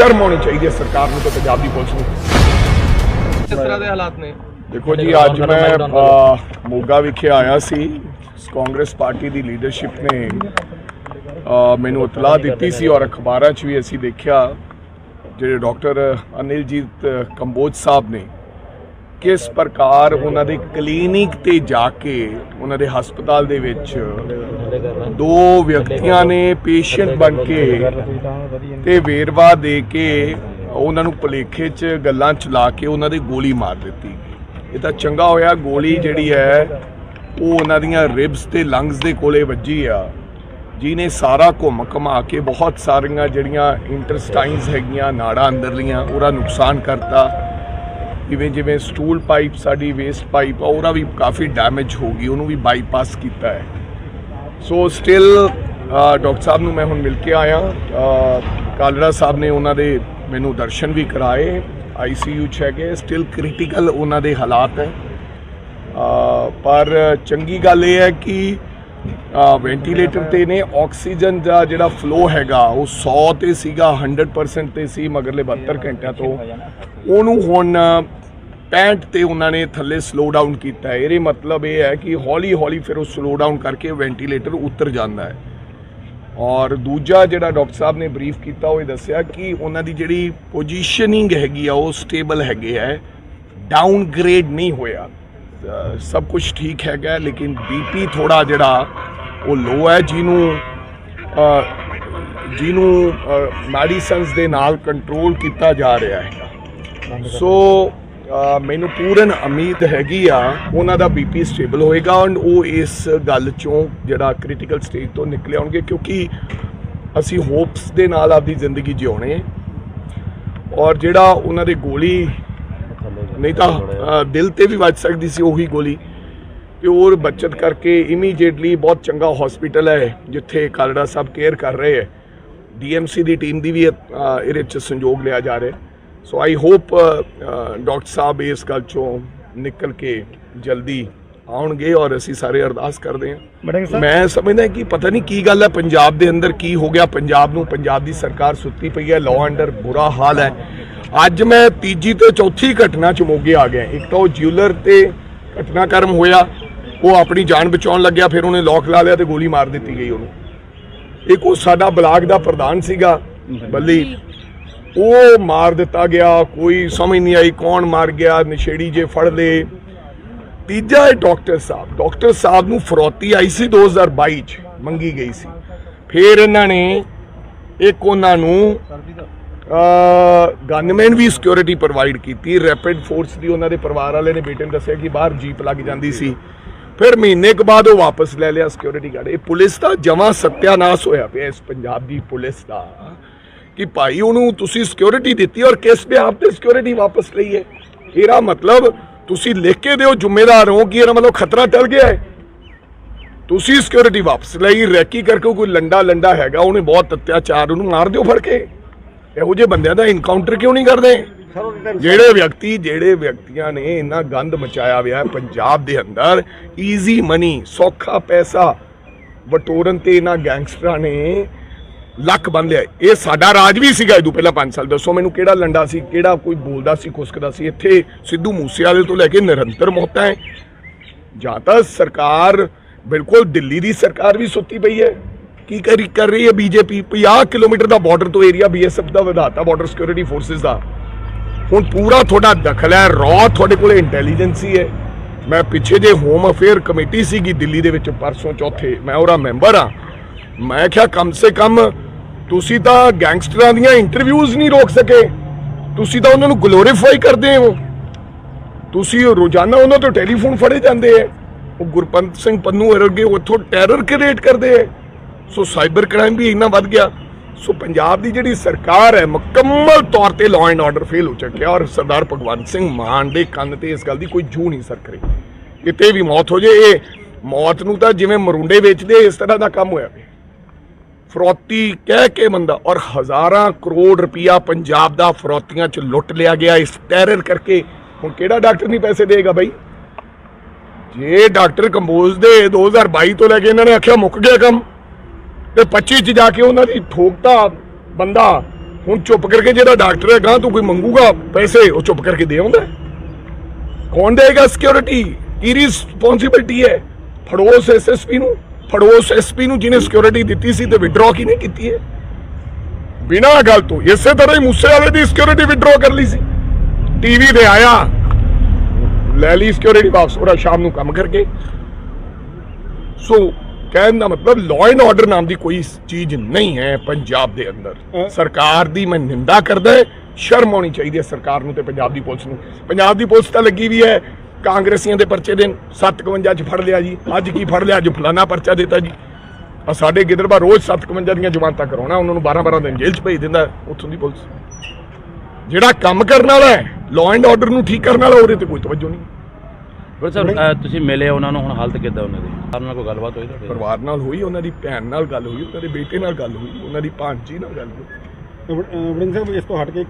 ਸ਼ਰਮ ਆਉਣੀ ਚਾਹੀਦੀ ਹੈ ਸਰਕਾਰ ਨੂੰ ਤੇ ਪੰਜਾਬ ਦੀ ਪੁਲਿਸ ਨੂੰ। ਕਿਸ ਤਰ੍ਹਾਂ ਦੇ ਹਾਲਾਤ ਨੇ? ਦੇਖੋ ਜੀ ਅੱਜ ਮੈਂ ਅ, ਮੋਗਾ ਵਿਖੇ ਆਇਆ ਸੀ। ਕਾਂਗਰਸ ਪਾਰਟੀ ਦੀ ਲੀਡਰਸ਼ਿਪ ਨੇ ਅ, ਮੈਨੂੰ ਇਤਲਾਹ ਦਿੱਤੀ ਸੀ ਔਰ ਅਖਬਾਰਾਂ 'ਚ ਵੀ ਅਸੀਂ ਦੇਖਿਆ ਜਿਹੜੇ ਡਾਕਟਰ ਅਨਿਲਜੀਤ ਕੰਬੋਜ ਸਾਹਿਬ ਨੇ ਕਿਸ ਪ੍ਰਕਾਰ ਉਹਨਾਂ ਦੇ ਕਲੀਨਿਕ ਤੇ ਜਾ ਕੇ ਉਹਨਾਂ ਦੇ ਹਸਪਤਾਲ ਦੇ ਵਿੱਚ ਦੋ ਵਿਅਕਤੀਆਂ ਨੇ ਪੇਸ਼ੈਂਟ ਬਣ ਕੇ ਤੇ ਵੇਰਵਾ ਦੇ ਕੇ ਉਹਨਾਂ ਨੂੰ ਭੁਲੇਖੇ 'ਚ ਗੱਲਾਂ ਚਲਾ ਕੇ ਉਹਨਾਂ ਦੀ ਗੋਲੀ ਮਾਰ ਦਿੱਤੀ ਇਹ ਤਾਂ ਚੰਗਾ ਹੋਇਆ, ਗੋਲੀ ਜਿਹੜੀ ਹੈ, ਉਹ ਉਹਨਾਂ ਦੀਆਂ ਰਿਬਸ ਤੇ ਲੰਗਸ ਦੇ ਕੋਲੇ ਵੱਜੀ ਆ। ਜਿਹਨੇ ਸਾਰਾ ਘੁੰਮ ਘਮਾ ਕੇ ਬਹੁਤ ਸਾਰੀਆਂ ਜਿਹੜੀਆਂ ਇੰਟਰਸਟਾਈਨਸ ਹੈਗੀਆਂ, ਨਾੜਾਂ ਅੰਦਰਲੀਆਂ, ਉਹਦਾ ਨੁਕਸਾਨ ਕਰਤਾ। ਜਿਵੇਂ ਜਿਵੇਂ ਸਟੂਲ ਪਾਈਪ ਸਾਡੀ ਵੇਸਟ ਪਾਈਪ ਆ, ਉਹਦਾ ਵੀ ਕਾਫੀ ਡੈਮੇਜ ਹੋ ਗਈ, ਉਹਨੂੰ ਵੀ ਬਾਈਪਾਸ ਕੀਤਾ ਹੈ। ਸੋ ਸਟਿਲ ਡਾਕਟਰ ਸਾਹਿਬ ਨੂੰ ਮੈਂ ਹੁਣ ਮਿਲ ਕੇ ਆਇਆ। ਕਾਲੜਾ ਸਾਹਿਬ ਨੇ ਉਹਨਾਂ ਦੇ ਮੈਨੂੰ ਦਰਸ਼ਨ ਵੀ ਕਰਾਏ ਆਈਸੀਯੂ ਚ ਹੈਗੇ ਸਟਿਲ ਕ੍ਰਿਟੀਕਲ ਉਹਨਾਂ ਦੇ ਹਾਲਾਤ ਹੈ। ਪਰ ਚੰਗੀ ਗੱਲ ਇਹ ਹੈ ਕਿ ਵੈਂਟੀਲੇਟਰ ਤੇ ਨੇ ਆਕਸੀਜਨ ਦਾ ਜਿਹੜਾ ਫਲੋ ਹੈਗਾ, ਉਹ 100 ਤੇ ਸੀਗਾ 100% ਤੇ ਸੀ, ਮਗਰਲੇ 72 ਘੰਟਿਆਂ ਤੋਂ। ਉਹਨੂੰ ਹੁਣ 65 ਤੇ ਉਹਨਾਂ ਨੇ ਥੱਲੇ ਸਲੋ ਡਾਊਨ ਕੀਤਾ ਇਹਦੇ ਮਤਲਬ ਇਹ ਹੈ ਕਿ ਹੌਲੀ ਹੌਲੀ ਫਿਰ ਉਹ ਸਲੋ ਡਾਊਨ ਕਰਕੇ ਵੈਂਟੀਲੇਟਰ ਉੱਤਰ ਜਾਂਦਾ ਹੈ। ਔਰ ਦੂਜਾ ਜਿਹੜਾ ਡਾਕਟਰ ਸਾਹਿਬ ਨੇ ਬਰੀਫ ਕੀਤਾ ਉਹ ਇਹ ਦੱਸਿਆ ਕਿ ਉਹਨਾਂ ਦੀ ਜਿਹੜੀ ਪੋਜੀਸ਼ਨਿੰਗ ਹੈਗੀ ਆ ਉਹ ਸਟੇਬਲ ਹੈਗੇ ਹੈ ਡਾਊਨ ਗ੍ਰੇਡ ਨਹੀਂ ਹੋਇਆ। ਸਭ ਕੁਝ ਠੀਕ ਹੈਗਾ ਲੇਕਿਨ ਬੀਪੀ ਥੋੜਾ ਜਿਹੜਾ ਉਹ ਲੋ ਹੈ। ਜਿਹਨੂੰ ਜਿਹਨੂੰ ਮੈਡੀਸਨਸ ਦੇ ਨਾਲ ਕੰਟਰੋਲ ਕੀਤਾ ਜਾ ਰਿਹਾ ਹੈ। ਸੋ ਮੈਨੂੰ ਪੂਰਨ ਉਮੀਦ ਹੈਗੀ ਆ, ਉਹਨਾਂ ਦਾ ਬੀਪੀ ਸਟੇਬਲ ਹੋਏਗਾ ਐਂਡ ਉਹ ਇਸ ਗੱਲ ਚੋਂ ਜਿਹੜਾ ਕ੍ਰਿਟੀਕਲ ਸਟੇਜ ਤੋਂ ਨਿਕਲੇ ਆਉਣਗੇ ਕਿਉਂਕਿ ਅਸੀਂ ਹੋਪਸ ਦੇ ਨਾਲ ਆਪਦੀ ਜ਼ਿੰਦਗੀ ਜਿਉਣੇ ਹੈ। ਔਰ ਜਿਹੜਾ ਉਹਨਾਂ ਦੇ ਗੋਲੀ, ਨਹੀਂ ਤਾਂ ਦਿਲ ਤੇ ਵੀ ਵੱਜ ਸਕਦੀ ਸੀ ਉਹੀ ਗੋਲੀ। ਤੇ ਹੋਰ ਬਚਤ ਕਰਕੇ ਇਮੀਡੀਏਟਲੀ ਬਹੁਤ ਚੰਗਾ ਹਸਪੀਟਲ ਹੈ, ਜਿੱਥੇ ਕਾਲੜਾ ਸਾਹਿਬ ਕੇਅਰ ਕਰ ਰਹੇ ਹੈ। ਡੀਐਮਸੀ ਦੀ ਟੀਮ ਦੀ ਵੀ ਇਹਦੇ ਚ ਸੰਯੋਗ ਲਿਆ ਜਾ ਰਿਹਾ। ਸੋ ਆਈ ਹੋਪ ਡਾਕਟਰ ਸਾਹਿਬ ਇਸ ਗੱਲ ਚੋਂ ਨਿਕਲ ਕੇ ਜਲਦੀ ਆਉਣਗੇ ਔਰ ਅਸੀਂ ਸਾਰੇ ਅਰਦਾਸ ਕਰਦੇ ਹਾਂ। ਮੈਂ ਸਮਝਦਾ ਕਿ ਪਤਾ ਨਹੀਂ ਕੀ ਗੱਲ ਹੈ ਪੰਜਾਬ ਦੇ ਅੰਦਰ ਕੀ ਹੋ ਗਿਆ। ਪੰਜਾਬ ਨੂੰ ਪੰਜਾਬ ਦੀ ਸਰਕਾਰ ਸੁੱਤੀ ਪਈ ਹੈ ਲਾਅ ਅੰਡਰ ਬੁਰਾ ਹਾਲ ਹੈ। ਅੱਜ ਮੈਂ ਤੀਜੀ ਤੇ ਚੌਥੀ ਘਟਨਾ ਚ ਮੋਗੇ ਆ ਗਿਆ। ਇੱਕ ਤਾਂ ਉਹ ਜਿਊਲਰ ਤੇ ਘਟਨਾਕ੍ਰਮ ਹੋਇਆ। ਉਹ ਆਪਣੀ ਜਾਨ ਬਚਾਉਣ ਲੱਗਿਆ ਫਿਰ ਉਹਨੇ ਲੋਕ ਲਾ ਲਿਆ ਤੇ ਗੋਲੀ ਮਾਰ ਦਿੱਤੀ ਗਈ ਉਹਨੂੰ। ਇੱਕ ਉਹ ਸਾਡਾ ਬਲਾਕ ਦਾ ਪ੍ਰਧਾਨ ਸੀਗਾ ਬੱਲੀ। ਉਹ ਮਾਰ ਦਿੱਤਾ ਗਿਆ, ਕੋਈ ਸਮਝ ਨਹੀਂ ਆਈ ਕੌਣ ਮਾਰ ਗਿਆ, ਨਸ਼ੇੜੀ ਜੇ ਫੜ ਲਏ। ਤੀਜਾ ਹੈ ਡਾਕਟਰ ਸਾਹਿਬ। ਡਾਕਟਰ ਸਾਹਿਬ ਨੂੰ ਫਰੋਤੀ ਆਈ ਸੀ 2022 ਚ, ਮੰਗੀ ਗਈ ਸੀ। ਫਿਰ ਇਹਨਾਂ ਨੇ ਇੱਕ ਉਹਨਾਂ ਨੂੰ ਗਨਮੈਨ ਵੀ ਸਿਕਿਉਰਿਟੀ ਪ੍ਰੋਵਾਈਡ ਕੀਤੀ। ਰੈਪਿਡ ਫੋਰਸ ਦੀ ਉਹਨਾਂ ਦੇ ਪਰਿਵਾਰ ਵਾਲੇ ਨੇ ਬੇਟੇ ਨੂੰ ਦੱਸਿਆ ਕਿ ਬਾਹਰ ਜੀਪ ਲੱਗ ਜਾਂਦੀ ਸੀ। ਫਿਰ ਮਹੀਨੇ ਕੁ ਬਾਅਦ ਉਹ ਵਾਪਸ ਲੈ ਲਿਆ ਸਿਕਿਉਰਿਟੀ ਗਾਰਡ ਇਹ ਪੁਲਿਸ ਦਾ ਜਮਾ ਸਤਿਆਨਾਸ਼ ਹੋਇਆ ਪਿਆ ਇਸ ਪੰਜਾਬ ਦੀ ਪੁਲਿਸ ਦਾ। ਕਿ ਭਾਈ ਉਹਨੂੰ ਤੁਸੀਂ ਸਿਕਿਉਰਿਟੀ ਦਿੱਤੀ ਔਰ ਕਿਸ ਬਿਹਾਫ ਤੇ ਸਿਕਿਉਰਿਟੀ ਵਾਪਸ ਲਈ ਹੈ? ਇਹਦਾ ਮਤਲਬ ਤੁਸੀਂ ਲਿਖ ਕੇ ਦਿਓ ਜ਼ਿੰਮੇਦਾਰ ਹੋ ਕਿ ਇਹਦਾ ਮਤਲਬ ਖਤਰਾ ਟਲ ਗਿਆ ਹੈ। ਤੁਸੀਂ ਸਿਕਿਉਰਿਟੀ ਵਾਪਸ ਲਈ ਰੈਕੀ ਕਰਕੇ ਕੋਈ ਲੰਡਾ ਲੰਡਾ ਹੈਗਾ ਉਹਨੇ ਬਹੁਤ ਅਤਿਆਚਾਰ ਉਹਨੂੰ ਮਾਰ ਦਿਓ ਫੜ ਕੇ। ਇਹੋ ਜਿਹੇ ਬੰਦਿਆਂ ਦਾ ਇਨਕਾਊਂਟਰ ਕਿਉਂ ਨਹੀਂ ਕਰਦੇ? ਜਿਹੜੇ ਵਿਅਕਤੀ ਜਿਹੜੇ ਵਿਅਕਤੀਆਂ ਨੇ ਇੰਨਾ ਗੰਦ ਮਚਾਇਆ ਹੋਇਆ ਪੰਜਾਬ ਦੇ ਅੰਦਰ ਈਜ਼ੀ ਮਨੀ ਸੌਖਾ ਪੈਸਾ ਵਟੋਰਨ ਤੇ ਇਹਨਾਂ ਗੈਂਗਸਟਰਾਂ ਨੇ ਲੱਕ ਬੰਨ ਲਿਆ। ਇਹ ਸਾਡਾ ਰਾਜ ਵੀ ਸੀਗਾ ਇਹ ਪਹਿਲਾਂ 5 ਸਾਲ। ਦੱਸੋ ਮੈਨੂੰ ਕਿਹੜਾ ਲੰਡਾ ਸੀ, ਕਿਹੜਾ ਕੋਈ ਬੋਲਦਾ ਸੀ, ਖੁਸਕਦਾ ਸੀ? ਇੱਥੇ ਸਿੱਧੂ ਮੂਸੇਵਾਲੇ ਤੋਂ ਲੈ ਕੇ ਨਿਰੰਤਰ ਮੌਤਾਂ ਹੈ। ਜਾਂ ਤਾਂ ਸਰਕਾਰ ਬਿਲਕੁਲ ਦਿੱਲੀ ਦੀ ਸਰਕਾਰ ਵੀ ਸੁੱਤੀ ਪਈ ਹੈ। ਕੀ ਕਰੀ ਕਰ ਰਹੀ ਹੈ ਬੀਜੇਪੀ? 50 ਕਿਲੋਮੀਟਰ ਦਾ ਬਾਰਡਰ ਤੋਂ ਏਰੀਆ ਬੀਐਸਐਫ ਦਾ ਵਧਾਤਾ ਬਾਰਡਰ ਸਿਕਿਉਰਿਟੀ ਫੋਰਸਸ ਦਾ। ਹੁਣ ਪੂਰਾ ਤੁਹਾਡਾ ਦਖਲ ਹੈ ਰੌ ਤੁਹਾਡੇ ਕੋਲ ਇੰਟੈਲੀਜੈਂਸੀ ਹੈ ਮੈਂ ਪਿੱਛੇ ਜੇ ਹੋਮ ਅਫੇਅਰ ਕਮੇਟੀ ਸੀਗੀ ਦਿੱਲੀ ਦੇ ਵਿੱਚ, ਪਰਸੋਂ ਚੌਥੇ, ਮੈਂ ਉਹਦਾ ਮੈਂਬਰ ਆ ਮੈਂ ਕਿਹਾ ਕਮ ਸੇ ਕਮ ਤੁਸੀਂ ਤਾਂ ਗੈਂਗਸਟਰਾਂ ਦੀਆਂ ਇੰਟਰਵਿਊਜ਼ ਨਹੀਂ ਰੋਕ ਸਕੇ। ਤੁਸੀਂ ਤਾਂ ਉਹਨਾਂ ਨੂੰ ਗਲੋਰੀਫਾਈ ਕਰਦੇ ਹੋ। ਤੁਸੀਂ ਰੋਜ਼ਾਨਾ ਉਹਨਾਂ ਤੋਂ ਟੈਲੀਫੋਨ ਫੜੇ ਜਾਂਦੇ ਐ। ਉਹ ਗੁਰਪੰਤ ਸਿੰਘ ਪੰਨੂ ਵਰਗੇ ਉੱਥੋਂ ਟੈਰਰ ਕ੍ਰੀਏਟ ਕਰਦੇ ਐ। ਸੋ ਸਾਈਬਰ ਕ੍ਰਾਈਮ ਵੀ ਇੰਨਾ ਵੱਧ ਗਿਆ। ਸੋ ਪੰਜਾਬ ਦੀ ਜਿਹੜੀ ਸਰਕਾਰ ਹੈ ਮੁਕੰਮਲ ਤੌਰ ਤੇ ਲਾਅ ਐਂਡ ਆਰਡਰ ਫੇਲ ਹੋ ਚੁੱਕਿਆ ਔਰ ਸਰਦਾਰ ਭਗਵੰਤ ਸਿੰਘ ਮਾਨ ਦੇ ਕੰਨ ਤੇ ਇਸ ਗੱਲ ਦੀ ਕੋਈ ਜੂ ਨਹੀਂ ਸਰਕ ਰਹੀ। ਕਿਤੇ ਵੀ ਮੌਤ ਹੋ ਜੇ, ਇਹ ਮੌਤ ਨੂੰ ਤਾਂ ਜਿਵੇਂ ਮਰੁੰਡੇ ਵੇਚਦੇ, ਇਸ ਤਰ੍ਹਾਂ ਦਾ ਕੰਮ ਹੋਇਆ ਫਰੋਤੀ ਕਹਿ ਕੇ ਬੰਦਾ ਔਰ ਹਜ਼ਾਰਾਂ ਕਰੋੜ ਰੁਪਇਆ ਪੰਜਾਬ ਦਾ ਫਰੋਤੀਆਂ ਚ ਲੁੱਟ ਲਿਆ ਗਿਆ। ਇਸ ਟੈਰਰ ਕਰਕੇ ਹੁਣ ਕਿਹੜਾ ਡਾਕਟਰ ਨਹੀਂ ਪੈਸੇ ਦੇਗਾ ਬਾਈ? ਜੇ ਡਾਕਟਰ ਕੰਬੋਜ ਦੇ 2022 ਤੋਂ ਲੈ ਕੇ ਇਹਨਾਂ ਨੇ ਆਖਿਆ ਮੁੱਕ ਗਿਆ ਕੰਮ, ਤੇ 25 ਚ ਜਾ ਕੇ ਉਹਨਾਂ ਦੀ ਠੋਕਤਾ ਬੰਦਾ ਹੁਣ ਚੁੱਪ ਕਰਕੇ ਜਿਹੜਾ ਡਾਕਟਰ ਹੈ ਗਾਂ ਤੂੰ ਕੋਈ ਮੰਗੂਗਾ ਪੈਸੇ, ਉਹ ਚੁੱਪ ਕਰਕੇ ਦੇ ਆਉਂਦਾ। ਕੌਣ ਦੇਗਾ ਸਿਕਿਉਰਿਟੀ ਕੀ ਰਿਸਪੌਂਸਿਬਿਲਟੀ ਹੈ ਫੜੋਸ ਐਸਐਸਪੀ ਨੂੰ? ਫੜੋਸ ਐਸਪੀ ਨੂੰ ਜਿਹਨੇ ਸਿਕਿਉਰਿਟੀ ਦਿੱਤੀ ਸੀ ਤੇ ਵਿਡਰਾਅ ਕਿਹਨੇ ਕੀਤੀ ਹੈ? ਬਿਨਾਂ ਗੱਲ ਤੋਂ ਇਸੇ ਤਰ੍ਹਾਂ ਹੀ ਮੂਸੇ ਵਾਲੇ ਦੀ ਸਿਕਿਉਰਿਟੀ ਵਿਡਰਾਅ ਕਰ ਲਈ ਸੀ। ਟੀਵੀ ਤੇ ਆਇਆ। ਲੈ ਲਈ ਸਿਕਿਉਰਿਟੀ ਵਾਪਸ ਉਹਦਾ ਸ਼ਾਮ ਨੂੰ ਕੰਮ ਕਰਕੇ। ਸੋ ਕਹਿਣ ਦਾ ਮਤਲਬ ਲਾਅ ਐਂਡ ਆਰਡਰ ਨਾਮ ਦੀ ਕੋਈ ਚੀਜ਼ ਨਹੀਂ ਹੈ ਪੰਜਾਬ ਦੇ ਅੰਦਰ। ਸਰਕਾਰ ਦੀ ਮੈਂ ਨਿੰਦਾ ਕਰਦਾ ਸ਼ਰਮ ਆਉਣੀ ਚਾਹੀਦੀ ਹੈ ਸਰਕਾਰ ਨੂੰ ਤੇ ਪੰਜਾਬ ਦੀ ਪੁਲਿਸ ਨੂੰ। ਪੰਜਾਬ ਦੀ ਪੁਲਿਸ ਤਾਂ ਲੱਗੀ ਵੀ ਹੈ ਕਾਂਗਰਸੀਆਂ ਦੇ ਪਰਚੇ ਦੇ 57 ਚ ਫੜ ਲਿਆ ਜੀ। ਅੱਜ ਕੀ ਫੜ ਲਿਆ? ਅੱਜ ਫਲਾਨਾ ਪਰਚਾ ਦਿੱਤਾ ਜੀ। ਆ ਸਾਡੇ ਗਿੱਦੜਬਾ ਰੋਜ਼ 57 ਦੀਆਂ ਜ਼ਮਾਨਤਾਂ ਕਰਾਉਣਾ ਉਹਨਾਂ ਨੂੰ 12 12 ਦਿਨ ਜੇਲ੍ਹ 'ਚ ਭੇਜ ਦਿੰਦਾ ਉੱਥੋਂ ਦੀ ਪੁਲਿਸ। ਜਿਹੜਾ ਕੰਮ ਕਰਨ ਵਾਲਾ ਹੈ ਲਾਅ ਐਂਡ ਆਰਡਰ ਨੂੰ ਠੀਕ ਕਰਨ ਵਾਲਾ ਉਹਦੇ ਤੇ ਕੋਈ ਤਵੱਜੋ ਨਹੀਂ। ਗੁਰੂ ਸਾਹਿਬ ਤੁਸੀਂ ਮਿਲੇ ਉਹਨਾਂ ਨੂੰ ਹੁਣ ਹਾਲਤ ਕਿੱਦਾਂ ਉਹਨਾਂ ਦੀ? ਉਹਨਾਂ ਨਾਲ ਕੋਈ ਗੱਲਬਾਤ ਹੋਈ ਤੁਹਾਡੀ ਪਰਿਵਾਰ ਨਾਲ ਹੋਈ ਉਹਨਾਂ ਦੀ ਭੈਣ ਨਾਲ ਗੱਲ ਹੋਈ ਉਹਨਾਂ ਦੇ ਬੇਟੇ ਨਾਲ ਗੱਲ ਹੋਈ ਉਹਨਾਂ ਦੀ ਭਾਂਜੀ ਨਾਲ ਗੱਲ ਹੋਈ। ਵੜਿੰਗ ਸਾਹਿਬ ਇਸ ਤੋਂ ਹਟ ਕੇ